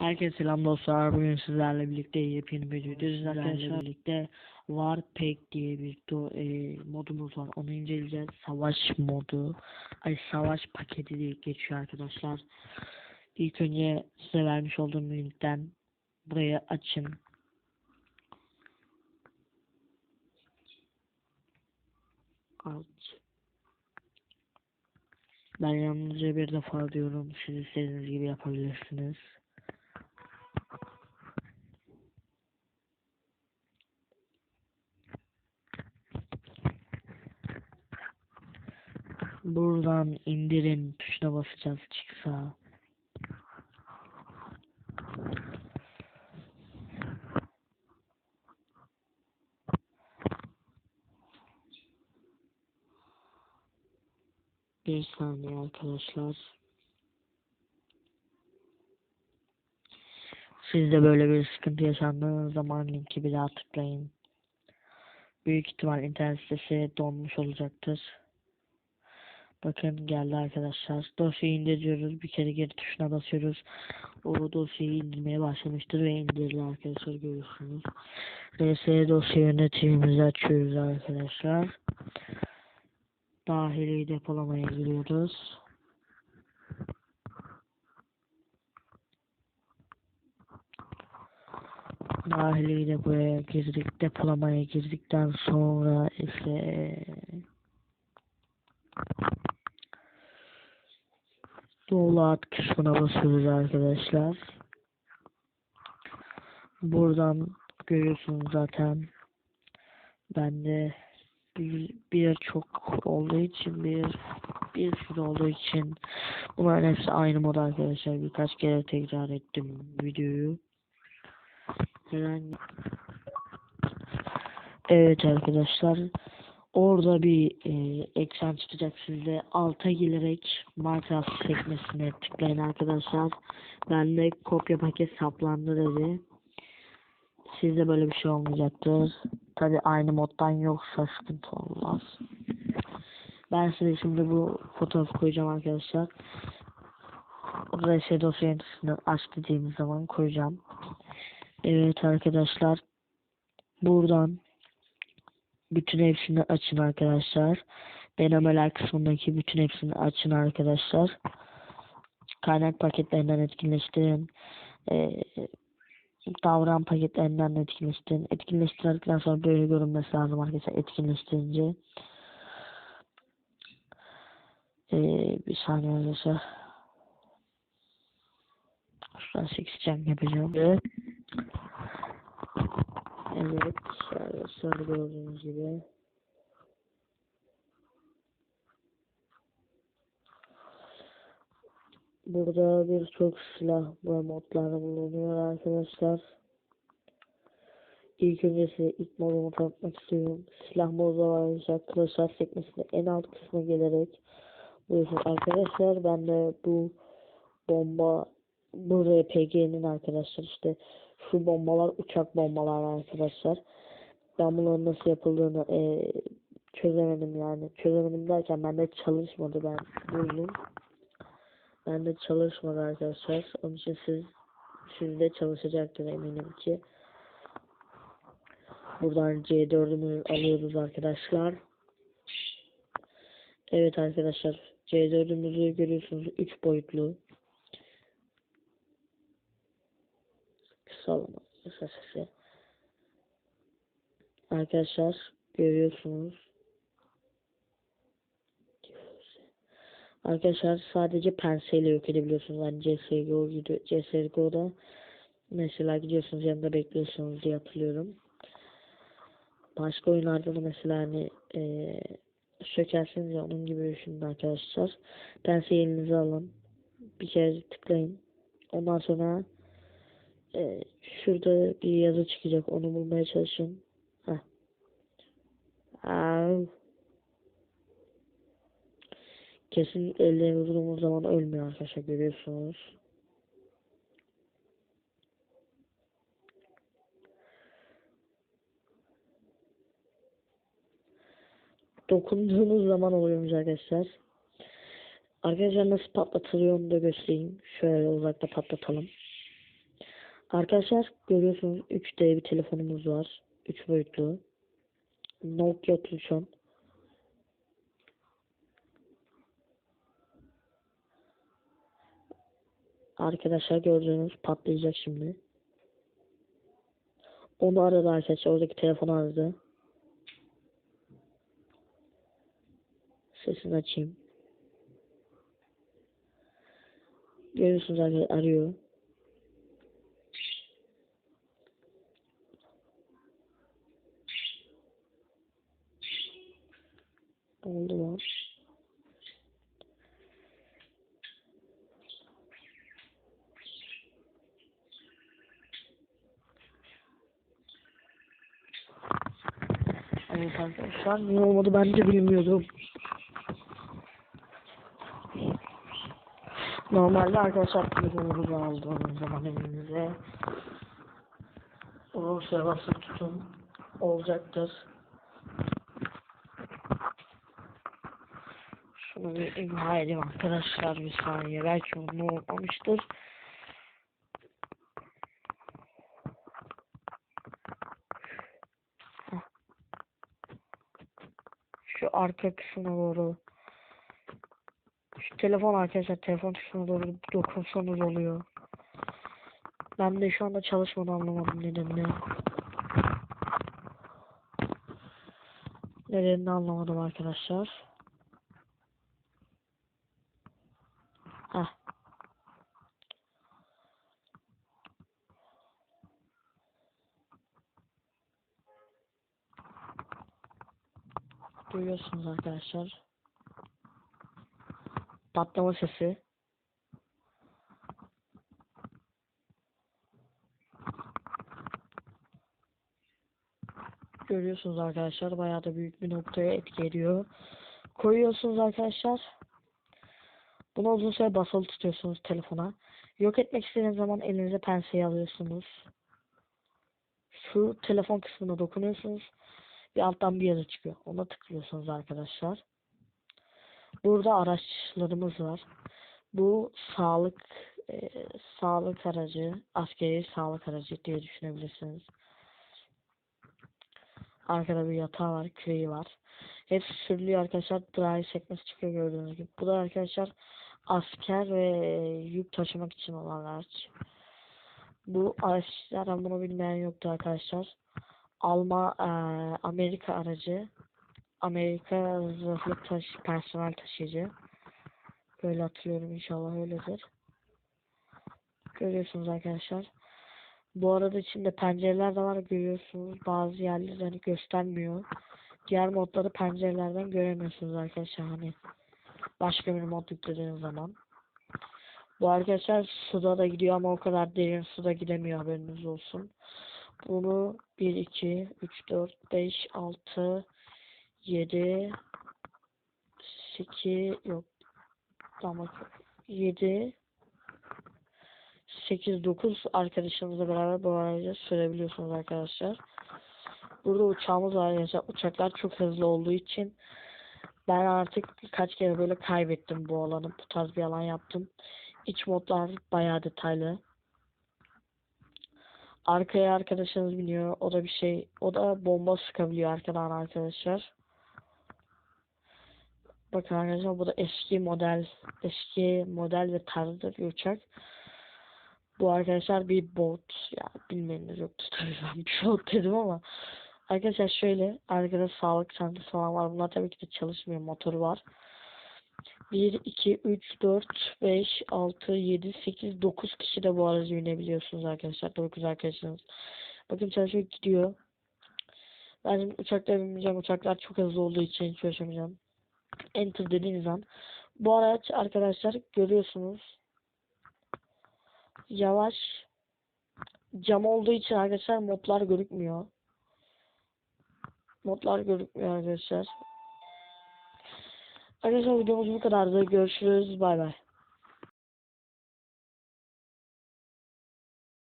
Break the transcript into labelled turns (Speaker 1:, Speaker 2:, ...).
Speaker 1: Herkese selam dostlar. Bugün sizlerle birlikte yepyeni bir videoda sizlerle birlikte Warpack diye bir do, e, modumuz var. Onu inceleyeceğiz. Savaş modu. Ay savaş paketi diye geçiyor arkadaşlar. İlk önce size vermiş olduğum linkten burayı açın. Aç. Ben yalnızca bir defa diyorum. Siz istediğiniz gibi yapabilirsiniz. Buradan indirin tuşuna basacağız çıksa. Bir saniye arkadaşlar. Siz de böyle bir sıkıntı yaşandığınız zaman linki bir daha tıklayın. Büyük ihtimal internet sitesi donmuş olacaktır. Bakın geldi arkadaşlar. Dosyayı indiriyoruz. Bir kere geri tuşuna basıyoruz. O dosyayı indirmeye başlamıştır ve indirdi arkadaşlar görüyorsunuz. RS dosya yönetimimizi açıyoruz arkadaşlar. Dahili depolamaya giriyoruz. Dahili depoya girdik. Depolamaya girdikten sonra ise Download kısmına basıyoruz arkadaşlar. Buradan görüyorsunuz zaten. Bende bir, bir çok olduğu için bir bir sürü olduğu için bunların hepsi aynı mod arkadaşlar. Birkaç kere tekrar ettim videoyu. Herhangi Evet arkadaşlar. Orada bir e, ekran çıkacak sizde. Alta gelerek Minecraft sekmesine tıklayın arkadaşlar. Bende kopya paket saplandı dedi. Sizde böyle bir şey olmayacaktır. Tabi aynı moddan yoksa sıkıntı olmaz. Ben size şimdi bu fotoğrafı koyacağım arkadaşlar. RS dosya yöneticisini aç dediğimiz zaman koyacağım. Evet arkadaşlar. Buradan bütün hepsini açın arkadaşlar. Denemeler kısmındaki bütün hepsini açın arkadaşlar. Kaynak paketlerinden etkinleştirin. Ee, davran paketlerinden etkinleştirin. Etkinleştirdikten sonra böyle görünmesi lazım arkadaşlar etkinleştirince. Ee, bir saniye arkadaşlar. Şuradan 8 yapacağım. Evet. Evet, arkadaşlar gördüğünüz gibi. Burada birçok silah ve modlar bulunuyor arkadaşlar. İlk öncesi ilk modumu tanıtmak istiyorum. Silah modu var arkadaşlar. Kılıçlar sekmesinde en alt kısma gelerek buyurun arkadaşlar. Ben de bu bomba bu RPG'nin arkadaşlar işte şu bombalar uçak bombalar arkadaşlar. Ben bunların nasıl yapıldığını e, çözemedim yani. Çözemedim derken bende çalışmadı ben buldum. Bende çalışmadı arkadaşlar. Onun için siz sizde çalışacaktır eminim ki. Buradan C4'ümü alıyoruz arkadaşlar. Evet arkadaşlar C4'ümüzü görüyorsunuz 3 boyutlu. Kısa sesi. Arkadaşlar görüyorsunuz. Arkadaşlar sadece penseyle yok edebiliyorsunuz. Yani CSGO. CSGO'da mesela gidiyorsunuz yanında bekliyorsunuz diye hatırlıyorum. Başka oyunlarda da mesela hani ee, sökersiniz ya onun gibi düşünün arkadaşlar. Penseyi elinize alın. Bir kere tıklayın. Ondan sonra ee, şurada bir yazı çıkacak. Onu bulmaya çalışın. Heh. Kesin ellerini vurduğumuz zaman ölmüyor arkadaşlar görüyorsunuz. Dokunduğunuz zaman oluyormuş arkadaşlar. Arkadaşlar nasıl patlatılıyor onu da göstereyim. Şöyle uzakta patlatalım. Arkadaşlar görüyorsunuz 3D bir telefonumuz var. 3 boyutlu. Nokia 3310. Arkadaşlar gördüğünüz patlayacak şimdi. Onu aradı arkadaşlar. Oradaki telefonu aradı. Sesini açayım. Görüyorsunuz arkadaşlar arıyor. Evet arkadaşlar niye olmadı ben de bilmiyordum. Normalde arkadaşlar telefonumuzu aldığımız zaman elinize süre basıp tutun olacaktır. Şunu bir imha edeyim arkadaşlar bir saniye belki onu olmamıştır. Heh. Şu arka kısmına doğru şu telefon arkadaşlar telefon tuşuna doğru dokunsanız oluyor. Ben de şu anda çalışmadı anlamadım nedenini. Nedenini anlamadım arkadaşlar. Heh. Duyuyorsunuz arkadaşlar. Patlama sesi. Görüyorsunuz arkadaşlar bayağı da büyük bir noktaya etki ediyor. Koyuyorsunuz arkadaşlar. Bunu uzun süre basılı tutuyorsunuz telefona. Yok etmek istediğiniz zaman elinize penseyi alıyorsunuz. Şu telefon kısmına dokunuyorsunuz. Bir alttan bir yazı çıkıyor. Ona tıklıyorsunuz arkadaşlar. Burada araçlarımız var. Bu sağlık e, sağlık aracı, askeri sağlık aracı diye düşünebilirsiniz. Arkada bir yatağı var, küreği var. Hepsi sürülüyor arkadaşlar. Drive sekmesi çıkıyor gördüğünüz gibi. Bu da arkadaşlar asker ve yük taşımak için olan araç. Bu araçlardan bunu bilmeyen yoktu arkadaşlar. Alma e, Amerika aracı. Amerika zırhlı taş, personel taşıyıcı. Böyle hatırlıyorum inşallah öyledir. Görüyorsunuz arkadaşlar. Bu arada içinde pencereler de var görüyorsunuz. Bazı yerleri hani göstermiyor. Diğer modları pencerelerden göremiyorsunuz arkadaşlar hani. Başka bir mod yüklediğiniz zaman. Bu arkadaşlar suda da gidiyor ama o kadar derin suda gidemiyor haberiniz olsun. Bunu 1, 2, 3, 4, 5, 6, 7, 8, yok. Tamam. 7, 8, 9 arkadaşımızla beraber bu aracı sürebiliyorsunuz arkadaşlar. Burada uçağımız var arkadaşlar. Uçaklar çok hızlı olduğu için ben artık birkaç kere böyle kaybettim bu alanı. Bu tarz bir alan yaptım. İç modlar bayağı detaylı. Arkaya arkadaşınız biniyor. O da bir şey. O da bomba sıkabiliyor arkadan arkadaşlar. Bakın arkadaşlar bu da eski model eski model ve tarzda bir uçak. Bu arkadaşlar bir bot. Ya bilmeniz yoktu tabii ben bir bot dedim ama arkadaşlar şöyle arkada sağlık çantası falan var. Bunlar tabii ki de çalışmıyor. Motoru var. 1, 2, 3, 4, 5, 6, 7, 8, 9 kişi de bu aracı binebiliyorsunuz arkadaşlar. 9 arkadaşınız. Bakın çalışıyor gidiyor. Ben uçaklara binmeyeceğim. Uçaklar çok hızlı olduğu için hiç uğraşamayacağım. Enter dediğiniz an. Bu araç arkadaşlar görüyorsunuz. Yavaş. Cam olduğu için arkadaşlar modlar görükmüyor. Modlar görükmüyor arkadaşlar. Arkadaşlar videomuz bu kadardı. Görüşürüz. Bay bay.